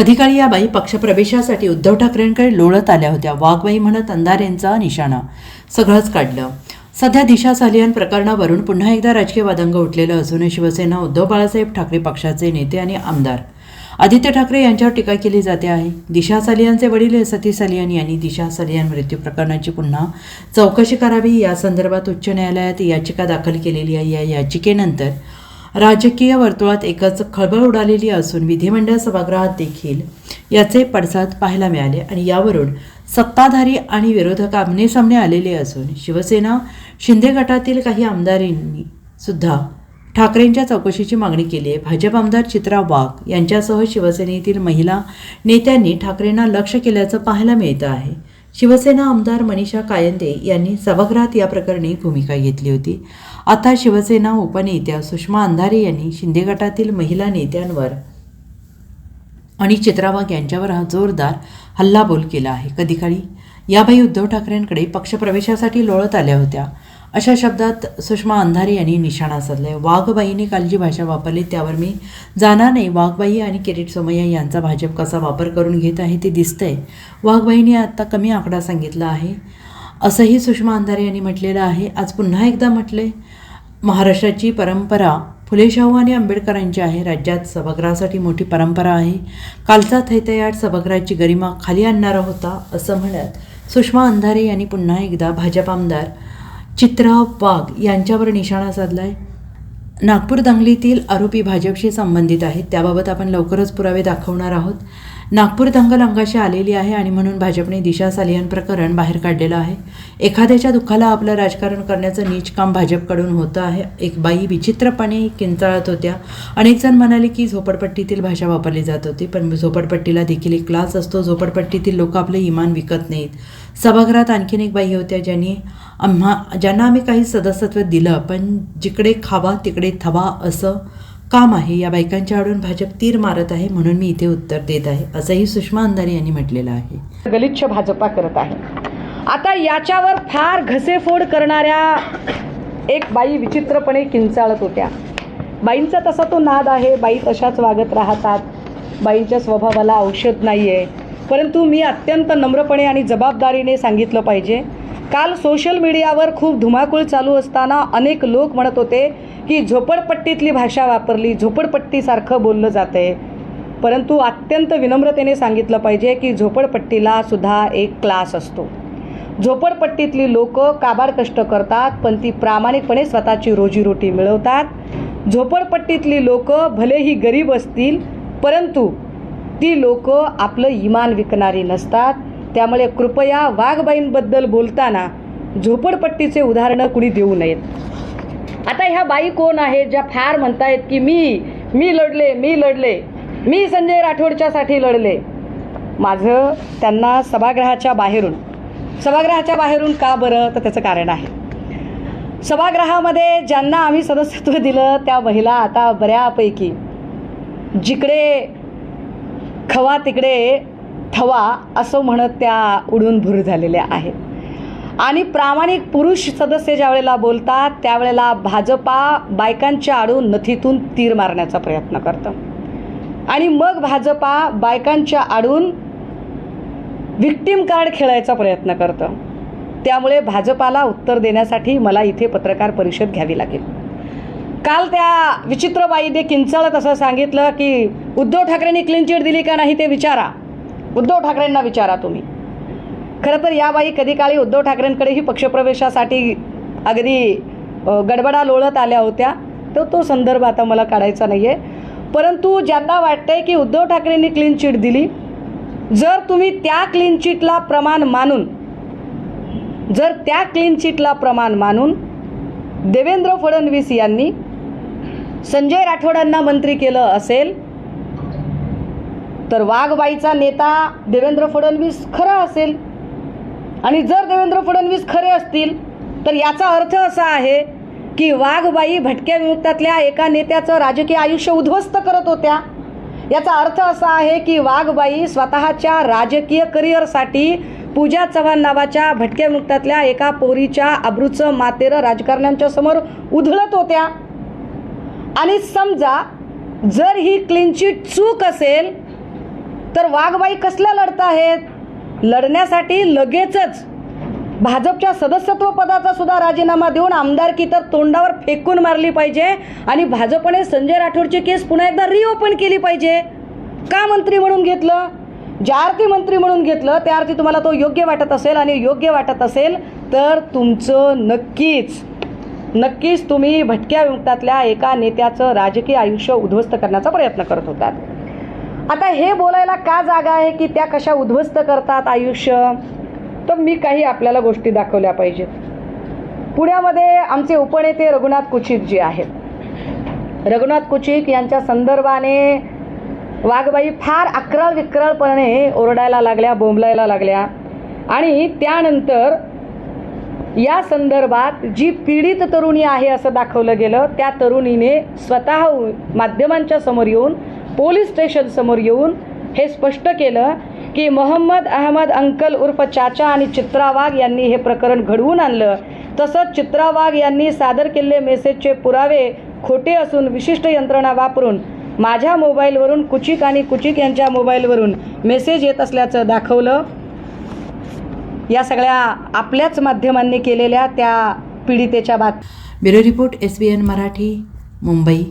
कधी काळी या बाई पक्षप्रवेशासाठी उद्धव ठाकरेंकडे लोळत आल्या होत्या. वाघबाई म्हणत अंधारेंचा निशाणा. सगळंच काढलं. सध्या दिशा सालियन प्रकरणावरून पुन्हा एकदा राजकीय वादंग उठलेलं असून शिवसेना उद्धव बाळासाहेब ठाकरे पक्षाचे नेते आणि आमदार. आदित्य ठाकरे यांच्यावर टीका केली जाते आहे. दिशा सालियनचे वडील सती सालियन यांनी दिशा सालियन मृत्यू प्रकरणाची पुन्हा चौकशी करावी. या संदर्भात उच्च न्यायालयात याचिका दाखल केलेली आहे. या याचिकेनंतर राजकीय वर्तुळात एकच खळबळ उडालेली असून विधिमंडळ सभागृहात देखील याचे पडसाद पाहायला मिळाले आणि यावरून सत्ताधारी आणि विरोधक आमनेसामने आलेले असून शिवसेना शिंदे गटातील काही आमदारांनी सुद्धा ठाकरेंच्या चौकशीची मागणी केली आहे. भाजप आमदार चित्रा वाघ यांच्यासह शिवसेनेतील महिला नेत्यांनी ठाकरेंना लक्ष केल्याचं पाहायला मिळतं आहे. शिवसेना आमदार मनीषा कायंदे यांनी सभागृहात या प्रकरणी भूमिका घेतली होती. आता शिवसेना उपनेत्या सुषमा अंधारे यांनी शिंदे गटातील महिला नेत्यांवर आणि चित्रावाग यांच्यावर हा जोरदार हल्लाबोल केला आहे. कधी काळी याबाई उद्धव ठाकरेंकडे पक्षप्रवेशासाठी लोळत आल्या होत्या. अशा शब्दात सुषमा अंधारे यांनी निशाणा साधलाय. वाघबाईने काल जी भाषा वापरली त्यावर मी जाणार नाही. वाघबाई आणि किरीट सोमय्या यांचा भाजप कसा वापर करून घेत आहे ते दिसतंय. वाघबाईने आत्ता कमी आकडा सांगितला आहे. असंही सुषमा अंधारे यांनी म्हटलेलं आहे. आज पुन्हा एकदा म्हटले महाराष्ट्राची परंपरा फुले शाहू आणि आंबेडकरांची आहे. राज्यात सभागृहासाठी मोठी परंपरा आहे. कालचा थैतयाट सभागृहाची गरिमा खाली आणणारा होता असं म्हणत सुषमा अंधारे यांनी पुन्हा एकदा भाजप आमदार चित्रा वाघ यांच्यावर निशाणा साधला आहे नागपूर दंगलीतील आरोपी भाजपशी संबंधित आहेत. त्याबाबत आपण लवकरच पुरावे दाखवणार आहोत. नागपूर दंगल अंगाशी आलेली आहे आणि म्हणून भाजपने दिशा सालियन प्रकरण बाहेर काढलेलं आहे. एखाद्याच्या दुःखाला आपलं राजकारण करण्याचं नीच काम भाजपकडून होतं आहे. एक बाई विचित्रपणे किंचाळत होत्या. अनेक जण म्हणाले की झोपडपट्टीतील भाषा वापरली जात होती पण झोपडपट्टीला देखील एक क्लास असतो. झोपडपट्टीतील लोक आपलं इमान विकत नाहीत. सभागृहात आणखीन एक बाई होत्या ज्यांनी आम्हा ज्यांना आम्ही काही सदस्यत्व दिलं पण जिकडे खावा तिकडे थवा असं काम आहे या बायकांच्या आडून भाजप तीर मारत आहे म्हणून मी इथे उत्तर देत आहे असंही सुषमा अंधारे यांनी म्हटलेलं आहे. गलिच्छ भाजपा करत आहे. आता याच्यावर फार घसेफोड करणाऱ्या एक बाई विचित्रपणे किंचाळत होत्या. बाईंचा तसा तो नाद आहे बाई तशाच वागत राहतात. बाईंच्या स्वभावाला औषध नाही आहे परंतु मी अत्यंत नम्रपणे आणि जबाबदारीने सांगितलं पाहिजे काल सोशल मीडियावर खूप धुमाकूळ चालू असताना अनेक लोक म्हणत होते की झोपडपट्टीतली भाषा वापरली झोपडपट्टीसारखं बोललं जातंय. परंतु अत्यंत विनम्रतेने सांगितलं पाहिजे की झोपडपट्टीला सुद्धा एक क्लास असतो. झोपडपट्टीतली लोक काबाड कष्ट करतात पण ती प्रामाणिकपणे स्वतःची रोजीरोटी मिळवतात. झोपडपट्टीतली लोक भलेही गरीब असतील परंतु ती लोक आपलं इमान विकणारी नसतात. त्यामुळे कृपया वाघबाईंबद्दल बोलताना झोपडपट्टीचे उदाहरणं कुणी देऊ नयेत. आता ह्या बाई कोण आहेत ज्या फार म्हणतायत की मी मी लढले मी लढले मी संजय राठोडच्यासाठी लढले. माझं त्यांना सभागृहाच्या बाहेरून. सभागृहाच्या बाहेरून का बरं? तर त्याचं कारण आहे. सभागृहामध्ये ज्यांना आम्ही सदस्यत्व दिलं त्या महिला आता बऱ्यापैकी जिकडे खवा तिकडे थवा असं म्हणत त्या उडून भूर झालेल्या आहेत. आणि प्रामाणिक पुरुष सदस्य ज्यावेळेला बोलतात त्यावेळेला भाजपा बायकांच्या आडून नथीतून तीर मारण्याचा प्रयत्न करतं. आणि मग भाजपा बायकांच्या आडून विक्टीम कार्ड खेळायचा प्रयत्न करतं. त्यामुळे भाजपाला उत्तर देण्यासाठी मला इथे पत्रकार परिषद घ्यावी लागेल. काल त्या विचित्रबाईने किंचाळत असं सांगितलं की उद्धव ठाकरेंनी क्लीन चिट दिली का नाही ते विचारा. उद्धव ठाकरेंना विचारा तुम्ही. खरं तर या बाई कधी काळी उद्धव ठाकरेंकडेही पक्षप्रवेशासाठी अगदी गडबडा लोळत आल्या होत्या. तर तो संदर्भ आता मला काढायचा नाही आहे परंतु ज्यांना वाटतंय की उद्धव ठाकरेंनी क्लीन चिट दिली जर तुम्ही त्या क्लीन चिटला प्रमाण मानून जर त्या क्लीन चिटला प्रमाण मानून देवेंद्र फडणवीस यांनी संजय राठोडांना मंत्री केलं असेल तर वाघबाईचा नेता देवेंद्र फडणवीस खरा असेल. आणि जर देवेंद्र फडणवीस खरे असतील तर याचा अर्थ असा आहे की वाघबाई भटक्या विमुक्तातल्या एका नेत्याचं राजकीय आयुष्य उद्ध्वस्त करत होत्या. याचा अर्थ असा आहे की वाघबाई स्वतःच्या राजकीय करिअरसाठी पूजा चव्हाण नावाच्या भटक्या विमुक्तातल्या एका पोरीच्या अब्रूचं मातेरं राजकारण्यांच्या समोर उधळत होत्या. आणि समजा जर ही क्लीनची चूक असेल तर वाघबाई कसल्या लढत आहेत? लढण्यासाठी लगेचच भाजपच्या सदस्यत्व पदाचा सुद्धा राजीनामा देऊन आमदारकी तर तोंडावर फेकून मारली पाहिजे आणि भाजपने संजय राठोडची केस पुन्हा एकदा रिओपन केली पाहिजे. का मंत्री म्हणून घेतलं? ज्या अर्थी मंत्री म्हणून घेतलं त्या अर्थी तुम्हाला तो योग्य वाटत असेल आणि योग्य वाटत असेल तर तुमचं नक्कीच नक्कीच तुम्ही भटक्या विमुक्तातल्या एका नेत्याचं राजकीय आयुष्य उद्ध्वस्त करण्याचा प्रयत्न करत होतात. आता हे बोलायला का जागा आहे की त्या कशा उद्ध्वस्त करतात आयुष्य? तर मी काही आपल्याला गोष्टी दाखवल्या पाहिजेत. पुण्यामध्ये आमचे उपनेते रघुनाथ कुचिक जे आहेत. रघुनाथ कुचिक यांच्या संदर्भाने वाघबाई फार अकराळ विक्राळपणे ओरडायला लागल्या बोंबलायला लागल्या. आणि त्यानंतर या संदर्भात जी पीडित तरुणी आहे असं दाखवलं गेलं त्या तरुणीने स्वतः माध्यमांच्या समोर येऊन पोलीस स्टेशन समोर येऊन हे स्पष्ट केलं की मोहम्मद अहमद अंकल उर्फ चाचा आणि चित्रा वाघ यांनी हे प्रकरण घडवून आणलं. तसंच चित्रा वाघ यांनी सादर केलेले मेसेजचे पुरावे खोटे असून विशिष्ट यंत्रणा वापरून माझ्या मोबाईलवरून कुचिक आणि कुचिक यांच्या मोबाईलवरून मेसेज येत असल्याचं दाखवलं. या सगळ्या आपल्याच माध्यमांनी केलेल्या त्या पीडितेच्या बात bureau report S B N Marathi Mumbai.